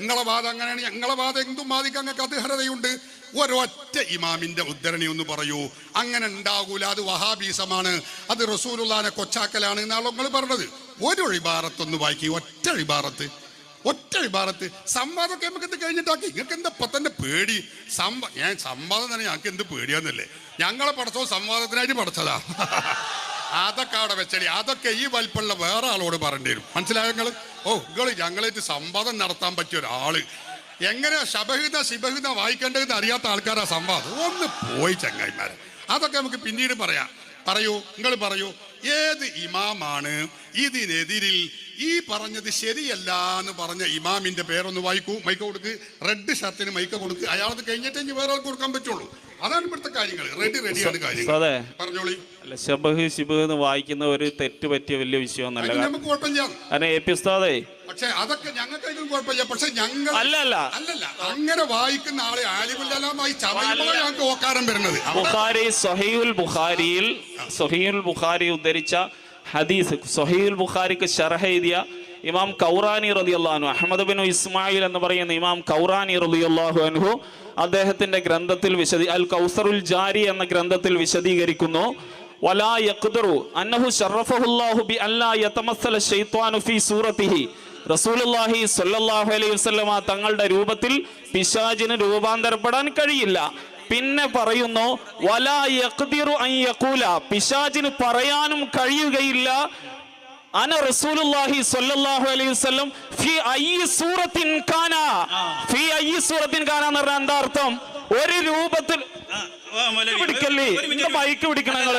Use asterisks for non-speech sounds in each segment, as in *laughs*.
നിങ്ങളെ വാദം അങ്ങനെയാണ്. ഞങ്ങളെ വാദം എന്തും വാദിക്കാൻ ഞങ്ങൾക്ക് അതിഹരതയുണ്ട്. ഒരൊറ്റ ഇമാമിന്റെ ഉദ്ധരണി ഒന്ന് പറയൂ. അങ്ങനെ ഉണ്ടാകൂല. അത് വഹാബീസമാണ്. അത് റസൂലുള്ളാനെ കൊച്ചാക്കലാണ് എന്നാണ് നിങ്ങൾ പറഞ്ഞത്. ഒരു ഇബാറത്തൊന്ന് വായിക്കി. ഒറ്റ ഇബാറത്ത്. ഒറ്റ ഇബാറത്ത്. സംവാദമൊക്കെ നമുക്ക് എന്ത് കഴിഞ്ഞിട്ടാക്കി? നിങ്ങൾക്ക് എന്താ ഇപ്പൊ തന്നെ പേടി? സംവാ ഞാൻ സംവാദം തന്നെ. ഞങ്ങൾക്ക് എന്ത് പേടിയാന്നല്ലേ? ഞങ്ങളെ പഠിച്ചോ സംവാദത്തിനായിട്ട് പഠിച്ചതാ. *laughs* അതൊക്കെ അവിടെ വെച്ചടി. അതൊക്കെ ഈ വലിപ്പമുള്ള വേറെ ആളോട് പറയേണ്ടി വരും. മനസ്സിലായോ നിങ്ങൾ ഓ നിങ്ങൾ ഞങ്ങളായിട്ട് സംവാദം നടത്താൻ പറ്റിയ ഒരാൾ. എങ്ങനെയാ ശബഹിത ശിബഹിത വായിക്കേണ്ടതെന്ന് അറിയാത്ത ആൾക്കാരാ സംവാദം? ഒന്ന് പോയി ചങ്ങായിമാരെ. അതൊക്കെ നമുക്ക് പിന്നീട് പറയാം. പറയൂ നിങ്ങൾ പറയൂ. ഏത് ഇമാമാണ് ഇതിനെതിരിൽ ഈ പറഞ്ഞത് ശരിയല്ല എന്ന് പറഞ്ഞ ഇമാമിന്റെ പേരൊന്ന് വായിക്കൂ. മൈക്ക് കൊടുക്ക്. റെഡ് ഷർട്ടിന് മൈക്ക് കൊടുക്ക്. അയാളത് കഴിഞ്ഞിട്ടേ ഇനി വേറെ കൊടുക്കാൻ പറ്റുള്ളൂ. അതാണ് ഇപ്പോഴത്തെ കാര്യങ്ങൾ റെഡി റെഡിയാണ് കാര്യങ്ങൾ അതെ പറഞ്ഞോളി. അല്ല ശബഹ് എന്ന് വായിക്കുന്ന ഒരു തെറ്റ് പറ്റിയ വലിയ വിഷയമൊന്നല്ല നമുക്ക് കുഴപ്പമില്ല കാരണം എ പി ഉസ്താദേ. പക്ഷെ അതൊക്കെ ഞങ്ങൾക്ക് കുഴപ്പമില്ല. പക്ഷെ ഞങ്ങൾ അല്ല അല്ല അല്ലല്ല. അങ്ങനെ വായിക്കുന്ന ആളെ ആലിമുല്ലാമായി ചമയുമ്പോൾ ഞങ്ങൾക്ക് ഓക്കാരം വരുന്നത്. ബുഖാരി സൊഹീൽ ബുഖാരിയിൽ സൊഹീൽ ബുഖാരി ഉദ്ധരിച്ച ഹദീസ്. സൊഹീൽ ബുഖാരിക്ക് ഷർഹ എഴുതിയ ഇമാം കൗറാനി റളിയല്ലാഹു അൻഹു അഹമ്മദ് ബിൻ ഇസ്മായിൽ എന്ന് പറയുന്ന ഇമാം കൗറാനി റളിയല്ലാഹു അൻഹു അദ്ദേഹത്തിന്റെ ഗ്രന്ഥത്തിൽ വിശദീ അൽ കൗസറുൽ ജാരി എന്ന ഗ്രന്ഥത്തിൽ വിശദീകരിക്കുന്നു. അലൈഹി തങ്ങളുടെ രൂപത്തിൽ പിശാചിന് രൂപാന്തരപ്പെടാൻ കഴിയില്ല. പിന്നെ പറയുന്നു വലാ യഖ്ദിറു അൻ യഖൂല പറയാനും കഴിയുകയില്ല. അന റസൂലുള്ളാഹി സ്വല്ലല്ലാഹു അലൈഹി വസല്ലം ഫി അയ്യി സൂറത്തിൻ കാന. ഫി അയ്യി സൂറത്തിൻ കാന എന്ന് പറഞ്ഞാൽ എന്താ അർത്ഥം? ഒരു രൂപത്തിൽ പിടിക്കല്ലേ? മൈക്ക് പിടിക്കണം നിങ്ങൾ.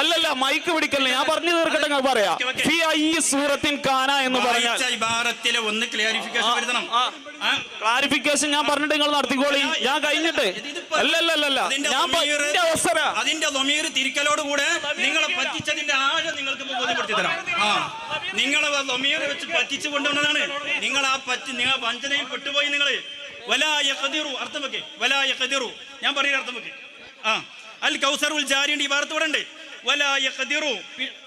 അല്ലല്ല മൈക്ക് പിടിക്കല്ലേ? ഞാൻ പറഞ്ഞു തീർക്കട്ടെ നിങ്ങൾ പറയാ. ഫി അയ്യി സൂറത്തിൻ കാന എന്ന് പറഞ്ഞാൽ ഒന്ന് ക്ലാരിഫിക്കേഷൻ വരുത്തണം. ക്ലാരിഫിക്കേഷൻ ഞാൻ പറഞ്ഞിട്ട് നിങ്ങൾ നടത്തിക്കോളി. ഞാൻ കഴിഞ്ഞിട്ട്. അല്ലല്ലല്ല ഞാൻ അവസര. അതിന്റെ തിരിക്കലോട് കൂടെ നിങ്ങളെ പറ്റിച്ചതിന്റെ തരാം ആ. നിങ്ങൾ ലൊമീർ വെച്ച് പറ്റിച്ചു കൊണ്ടുവന്നതാണ്. നിങ്ങൾ ആ പറ്റി നിങ്ങൾ വഞ്ചനയിൽ പെട്ടുപോയി നിങ്ങൾ വലായ കതിറു അർത്ഥം വെക്കേ. വലായ കതിറു ഞാൻ പറയുന്ന അർത്ഥം വെക്കേ. ആ. അൽ കൗസറുൽ ജാരിയുണ്ട് ഈ വാർത്ത ഇവിടെ വലായ കതിറു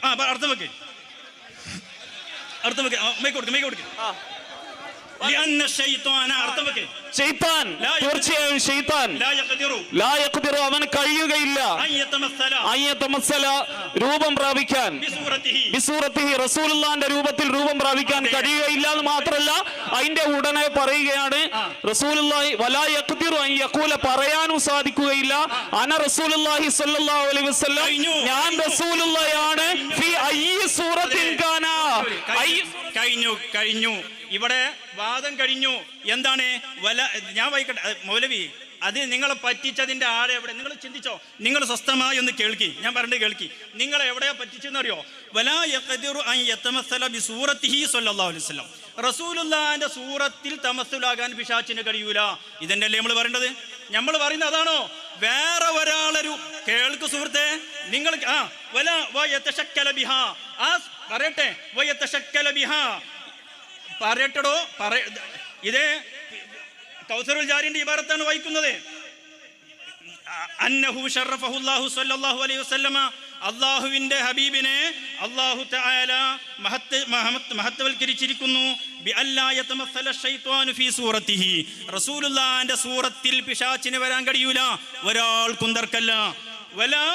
ആ അർത്ഥം വെക്കേ. അർത്ഥം വെക്കേ. മൈക്ക് കൊടുക്കും മൈക്ക് കൊടുക്ക് ലിഅന്ന ശൈത്വാന അർത്ഥം വെക്കേ ഷെയ്ത്താൻ തീർച്ചയായും കഴിയുകയില്ല. രൂപം പ്രാപിക്കാൻ. റസൂലിന്റെ റസൂലുള്ളാന്റെ രൂപത്തിൽ രൂപം പ്രാപിക്കാൻ കഴിയുകയില്ല എന്ന് മാത്രമല്ല അതിന്റെ ഉടനെ പറയുകയാണ് റസൂലുള്ളാഹി വലാ യഖ്ദിറു അൻ യഖൂല പറയാനും സാധിക്കുകയില്ല. അന റസൂലുള്ളാഹി സ്വല്ലല്ലാഹു അലൈഹി വസല്ലം ഞാൻ റസൂലുള്ളയാണ് ഫി അയ്യി സൂറത്തിൻ കാന. കഴിഞ്ഞു. കഴിഞ്ഞു. ഇവിടെ വാദം കഴിഞ്ഞു. എന്താണ്? വല ഞാൻ വായിക്കട്ടെ അത് മൗലവി അത് നിങ്ങളെ പറ്റിച്ചതിന്റെ ആളെ എവിടെ? നിങ്ങൾ ചിന്തിച്ചോ. നിങ്ങൾ സ്വസ്ഥമായി ഒന്ന് കേൾക്കി. ഞാൻ പറഞ്ഞു കേൾക്കി. നിങ്ങൾ എവിടെയാ പറ്റിച്ചെന്നറിയോ വലാ യഖദിറു അൻ യതമസ്സല ബിസൂറത്തിഹി സ്വല്ലല്ലാഹു അലൈഹി വസല്ലം. റസൂലുള്ളാന്റെ സൂറത്തിൽ തമസ്സുലാകാൻ പിശാച്ചിന് കഴിയൂല. ഇതന്നെയല്ലേ നമ്മൾ പറയേണ്ടത്? നമ്മൾ പറയുന്നത് അതാണോ? വേറെ ഒരാളൊരു കേൾക്ക് സുഹൃത്തെ നിങ്ങൾ ആ വല വയത്തശക്കല ബിഹ. ആ പറയട്ടെ. വയത്തശക്കല ബിഹ. പറയട്ടടോ പറ ഇതേ കൗസറുൽ ജാരിന്റെ ഇബാറത്താണ് വായിക്കുന്നത്. അന്നഹു ഷറഫഹുല്ലാഹു സല്ലല്ലാഹു അലൈഹി വസല്ലമ ഹബീബിനെ അള്ളാഹു തആല മഹത്ത് സൂറത്തിൽ പിശാച്ചിന് വരാൻ കഴിയൂല. ഒരാൾക്കും കുന്തർക്കല്ല വലാ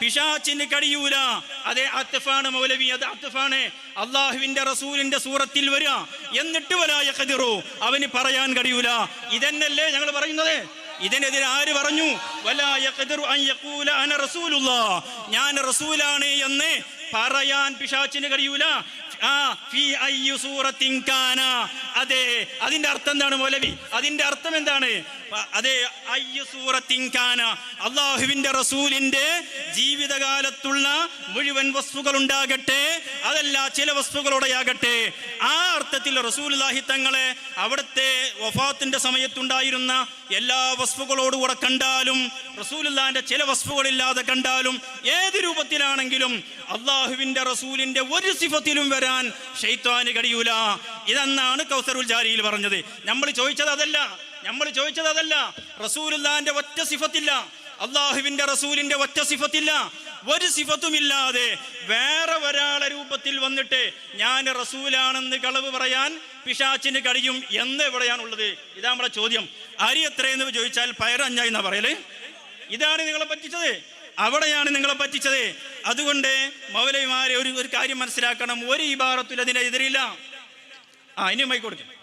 പിശാചിന് കഴിയൂല. അതെ അത്തഫാണ് മൗലവി അത് അത്തഫാണ് അള്ളാഹുവിന്റെ റസൂലിന്റെ സൂറത്തിൽ വരിക എന്നിട്ട് വലാ കതിറു അവന് പറയാൻ കഴിയൂല. ഇതന്നല്ലേ ഞങ്ങൾ പറയുന്നത്? ഇതിനെതിരെ ആര് പറഞ്ഞു? ഞാൻ റസൂലാണ് എന്ന് പറയാൻ പിശാച്ചിന് കഴിയൂല. അതെ അതിന്റെ അർത്ഥം എന്താണ് മൗലവി? അതിന്റെ അർത്ഥം എന്താണ്? അതെ അള്ളാഹുവിന്റെ റസൂലിന്റെ ജീവിതകാലത്തുള്ള മുഴുവൻ വസ്തുക്കൾ ഉണ്ടാകട്ടെ. അതല്ല ചില വസ്തുക്കളോടെയാകട്ടെ ആ അർത്ഥത്തിൽ റസൂലുള്ളാഹി തങ്ങളെ അവിടുത്തെ വഫാത്തിന്റെ സമയത്തുണ്ടായിരുന്ന എല്ലാ വസ്തുക്കളോടുകൂടെ കണ്ടാലും റസൂലുള്ളാന്റെ ചില വസ്തുക്കളില്ലാതെ കണ്ടാലും ഏത് രൂപത്തിലാണെങ്കിലും അള്ളാഹുവിന്റെ റസൂലിന്റെ ഒരു സിഫത്തിലും വരാൻ ഷെയ്ത്താന് കഴിയൂല. ഇതെന്നാണ് കൗസറുൽ ജാരിയിൽ പറഞ്ഞത്. നമ്മൾ ചോദിച്ചത് അതല്ല നമ്മൾ ചോദിച്ചത് അതല്ല. റസൂലുള്ളാന്റെ ഒറ്റ സിഫത്തില്ല. അള്ളാഹുവിന്റെ റസൂലിന്റെ ഒറ്റ സിഫത്തില്ല. ഒരു സിഫത്തുമില്ലാതെ വേറെ ഒരാളെ രൂപത്തിൽ വന്നിട്ട് ഞാൻ റസൂലാണെന്ന് കളവ് പറയാൻ പിശാച്ചിന് കഴിയും എന്ന് എവിടെയാണുള്ളത്? ഇതാ നമ്മുടെ ചോദ്യം. അരി എത്രയെന്ന് ചോദിച്ചാൽ പയറഞ്ഞ എന്നാ പറയൽ? ഇതാണ് നിങ്ങളെ പറ്റിച്ചത്. അവിടെയാണ് നിങ്ങളെ പറ്റിച്ചത്. അതുകൊണ്ട് മൗലൈമാരെ ഒരു ഒരു കാര്യം മനസ്സിലാക്കണം. ഒരു ഇബാറത്തിൽ അതിനെതിരില്ല. ആ ഇനി കൊടുക്കാം.